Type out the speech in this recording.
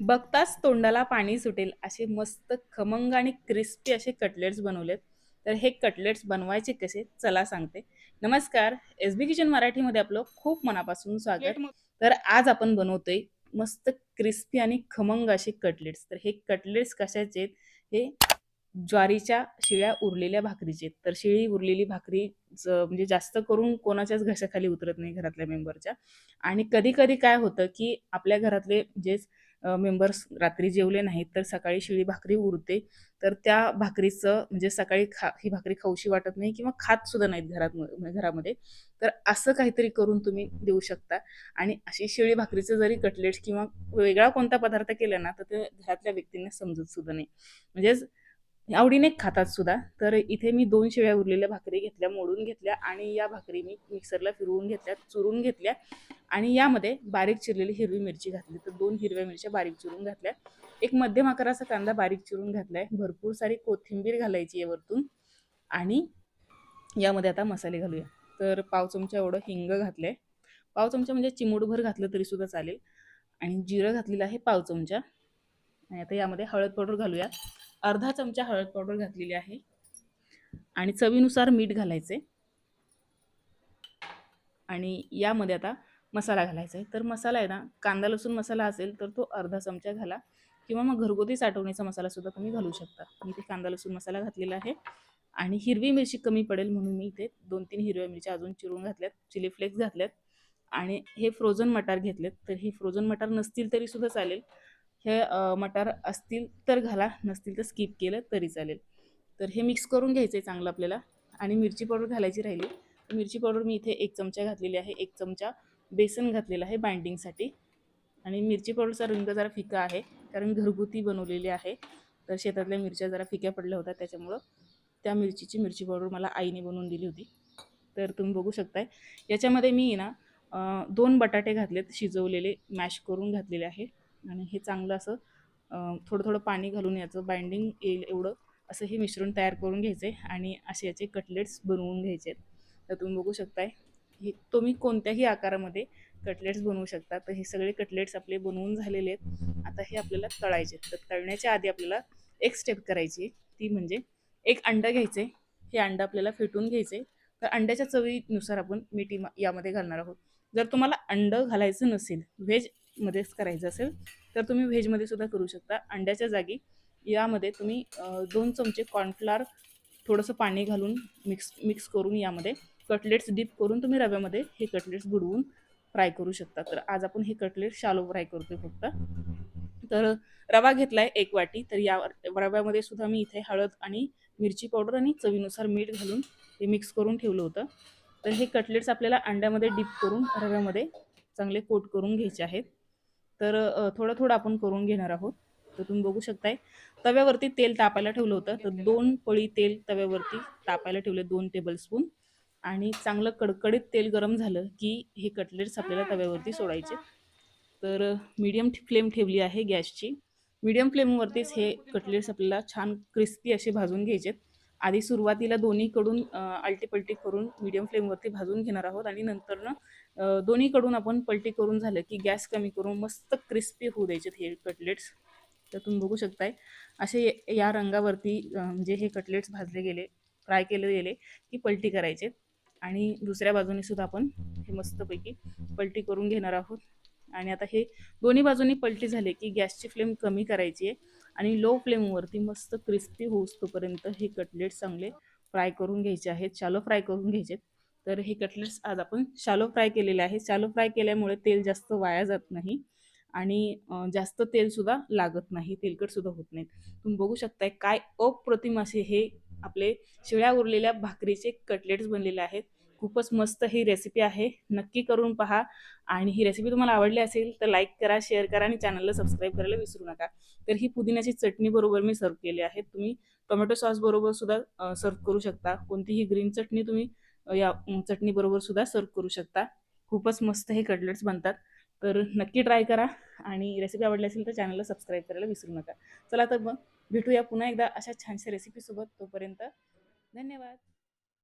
बघताच तोंडाला पाणी सुटेल. असे मस्त खमंग आणि क्रिस्पी असे कटलेट्स बनवलेत. तर हे कटलेट्स बनवायचे कसे? चला सांगते. नमस्कार. एस बी किचन मराठीमध्ये आपलं खूप मनापासून स्वागत. तर आज आपण बनवतोय मस्त क्रिस्पी आणि खमंग असे कटलेट्स तर हे कटलेट्स कशाचे आहेत? हे ज्वारीच्या शिळ्या उरलेल्या भाकरीचे. तर शिळी उरलेली भाकरी म्हणजे जास्त करून कोणाच्याच घशाखाली उतरत नाही घरातल्या मेंबरच्या आणि कधी कधी काय होतं की आपल्या घरातले जे मेंबर्स रात्री जेवले नाहीत तर सकाळी शिळी भाकरी उरते. तर त्या भाकरीचं म्हणजे सकाळी खा ही भाकरी खाऊशी वाटत नाही किंवा खात सुद्धा नाहीत घरात घरामध्ये. तर असं काहीतरी करून तुम्ही देऊ शकता. आणि अशी शिळी भाकरीचं जरी कटलेट्स किंवा वेगळा कोणता पदार्थ केला ना तर ते घरातल्या व्यक्तींना समजत सुद्धा नाही. म्हणजेच आवडीने खातात सुद्धा. तर इथे मी दोन शिळ्या उरलेल्या भाकरी घेतल्या मोडून घेतल्या आणि या भाकरी मी मिक्सरला फिरवून घेतल्या चुरून घेतल्या. आणि यामध्ये बारीक चिरलेली हिरवी मिरची घातली. तर दोन हिरव्या मिरच्या बारीक चिरून घातल्या. एक मध्यम आकाराचा कांदा बारीक चिरून घातलाय. भरपूर सारी कोथिंबीर घालायची आहे वरतून. आणि यामध्ये आता मसाले घालूया. तर पाव चमचा एवढं हिंग घातलंय. पाव चमचा म्हणजे चिमूटभर घातलं तरी सुद्धा चालेल. आणि जिरं घातलेलं आहे पाव चमचा. आणि आता यामध्ये हळद पावडर घालूया. अर्धा चमचा हळद पावडर घातलेली आहे. आणि चवीनुसार मीठ घालायचे आणि यामध्ये आता मसाला घालायचा आहे. तर मसाला आहे ना कांदा लसूण मसाला असेल तर तो अर्धा चमचा घाला किंवा मग घरगुती साठवणीचा मसालासुद्धा तुम्ही घालू शकता. मी इथे कांदा लसूण मसाला घातलेला आहे आणि हिरवी मिरची कमी पडेल म्हणून मी इथे दोन तीन हिरव्या मिरच्या अजून चिरून घातल्यात चिली फ्लेक्स घातल्यात आणि हे फ्रोझन मटार घेतलेत. तर हे फ्रोझन मटार नसतील तरी सुद्धा चालेल. हे मटार असतील तर घाला नसतील तर स्किप केलं तरी चालेल. तर हे मिक्स करून घ्यायचं आहे चांगलं आपल्याला आणि मिरची पावडर घालायची राहिली. मिरची पावडर मी इथे एक चमचा घातलेली आहे. एक चमचा बेसन घातलेलं आहे बाइंडिंगसाठी. आणि मिरची पावडरचा रंग जरा फिका आहे कारण घरगुती बनवलेली आहे. तर शेतातल्या मिरच्या जरा फिक्या पडल्या होत्या त्याच्यामुळं त्या मिरचीची मिरची पावडर मला आईने बनवून दिली होती. तर तुम्ही बघू शकताय. याच्यामध्ये मी ना दोन बटाटे घातलेत शिजवलेले मॅश करून घातलेले आहे. आणि हे चांगलं असं थोडं थोडं पाणी घालून याचं बाइंडिंग येईल एवढं असं हे मिश्रण तयार करून घ्यायचं आहे आणि असे याचे कटलेट्स बनवून घ्यायचे आहेत तर तुम्ही बघू शकताय. हे तुम्ही कोणत्याही आकारामध्ये कटलेट्स बनवू शकता. तर हे सगळे कटलेट्स आपले बनवून झालेले आहेत. आता हे आपल्याला तळायचे तर तळण्याच्या आधी आपल्याला एक स्टेप करायची ती म्हणजे एक अंडं घ्यायचे. हे अंडं आपल्याला फेटून घ्यायचे. तर अंड्याच्या चवीनुसार आपण मीठ यामध्ये घालणार आहोत. जर तुम्हाला अंडं घालायचं नसेल व्हेजमध्येच करायचं असेल तर तुम्ही व्हेजमध्ये सुद्धा करू शकता. अंड्याच्या जागी यामध्ये तुम्ही दोन चमचे कॉर्नफ्लावर थोडंसं पाणी घालून मिक्स मिक्स करून यामध्ये कटलेट्स डीप करून तुम्ही रव्यामध्ये हे कटलेट्स बुडवून फ्राय करू शकता. तर आज आपण हे कटलेट शालो फ्राय करतोय फक्त. तर रवा घेतला आहे एक वाटी तर या रव्यामध्ये सुद्धा मी इथे हळद आणि मिरची पावडर आणि चवीनुसार मीठ घालून हे मिक्स करून ठेवलं होतं. तर हे कटलेट्स आपल्याला अंड्यामध्ये डीप करून रव्यामध्ये चांगले कोट करून घ्यायचे आहेत. तर थोडं थोडं आपण करून घेणार आहोत. तर तुम्ही बघू शकताय. तव्यावरती तेल तापायला ठेवलं होतं. तर दोन पळी तेल तव्यावरती तापायला ठेवले दोन टेबलस्पून आणि चांगलं कडकडीत तेल गरम झालं की हे कटलेट्स आपल्याला तव्यावरती सोडायचे. तर मीडियम फ्लेम ठेवली आहे गॅसची. मीडियम फ्लेमवरतीच हे कटलेट्स आपल्याला छान क्रिस्पी असे भाजून घ्यायचेत. आधी सुरुवातीला दोन्हीकडून आलटी पलटी करून मीडियम फ्लेमवरती भाजून घेणार आहोत आणि नंतर ना दोन्हीकडून आपण पलटी करून झालं की गॅस कमी करून मस्त क्रिस्पी होऊ द्यायचे हे कटलेट्स. तर तुम्ही बघू शकताय असे या रंगावरती म्हणजे हे कटलेट्स भाजले गेले फ्राय केले गेले की पलटी करायचे आणि दुसऱ्या बाजूने सुद्धा आपण हे मस्तपैकी पलटी करून घेणार आहोत. आणि आता हे दोन्ही बाजूनी पलटी झाले की गॅसची फ्लेम कमी करायची आहे आणि लो फ्लेमवरती मस्त क्रिस्पी होऊस्तोपर्यंत हे कटलेट्स चांगले फ्राय करून घ्यायचे आहेत. शालो फ्राय करून घ्यायचे तर हे कटलेट्स आज आपण शालो फ्राय केलेले आहे शालो फ्राय केल्यामुळे तेल जास्त वाया जात नाही आणि जास्त तेलसुद्धा लागत नाही. तेलकटसुद्धा होत नाहीत. तुम्ही बघू शकताय काय अप्रतिम असे हे आपले शिळ्या उरलेल्या भाकरीचे कटलेट्स बनलेले आहेत. खूपच मस्त ही रेसिपी आहे. नक्की करून पहा. आणि ही रेसिपी तुम्हाला आवडली असेल तर लाईक करा शेअर करा आणि चॅनलला सबस्क्राईब करायला विसरू नका. तर ही पुदिन्याची चटणी बरोबर मी सर्व केली आहे. तुम्ही टोमॅटो सॉस बरोबर सुद्धा सर्व करू शकता. कोणतीही ग्रीन चटणी तुम्ही या चटणी बरोबर सुद्धा सर्व करू शकता. खूपच मस्त हे कटलेट्स बनतात. तर नक्की ट्राय करा. आणि रेसिपी आवडली असेल तर चॅनलला सबस्क्राईब करायला विसरू नका. चला तर मग भेटूया पुन्हा एकदा अशा छानशा रेसिपीसोबत तोपर्यंत. धन्यवाद.